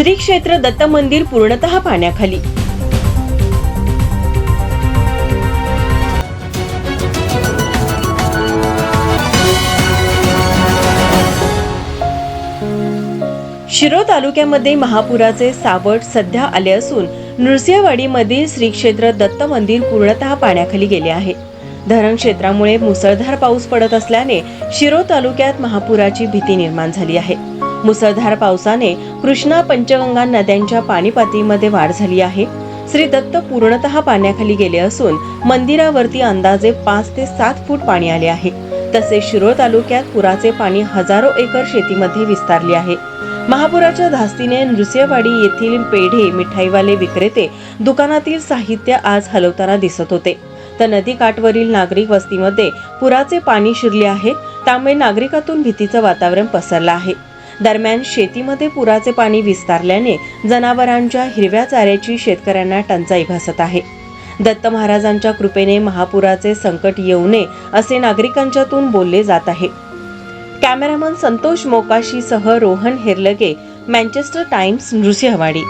श्री क्षेत्र दत्त मंदिर पूर्णतः पाण्याखाली. शिरो तालुक्यामध्ये महापुराचे सावट सध्या आले असून नृसिंहवाडीमधील श्री क्षेत्र दत्त मंदिर पूर्णतः पाण्याखाली गेले आहे. धरण क्षेत्रामुळे मुसळधार पाऊस पडत असल्याने शिरो तालुक्यात महापुराची भीती निर्माण झाली आहे. मुसळधार पावसाने कृष्णा पंचगंगा नद्यांच्या पाणी पातळीमध्ये वाढ झाली आहे. श्री दत्त पूर्णतः पाण्याखाली गेले असून मंदिरावरती अंदाजे पाच ते सात फूट पाणी आले आहे. तसेच शिरोळ तालुक्यात पुराचे पाणी हजारो एकर शेतीमध्ये विस्तारले आहे. महापुराच्या धास्तीने नृसिंहवाडी येथील पेढे मिठाईवाले विक्रेते दुकानातील साहित्य आज हलवताना दिसत होते. तर नदीकाठवरील नागरिक वस्तीमध्ये पुराचे पाणी शिरले आहे. त्यामुळे नागरिकातून भीतीचं वातावरण पसरलं आहे. दरम्यान शेतीमध्ये पुराचे पाणी विस्तारल्याने जनावरांच्या हिरव्या चाऱ्याची शेतकऱ्यांना टंचाई भासत आहे. दत्त महाराजांच्या कृपेने महापुराचे संकट येऊ नये असे नागरिकांच्यातून बोलले जात आहे. कॅमेरामन संतोष मोकाशीसह रोहन हेरलगे मँचेस्टर टाइम्स नृसिंहवाडी.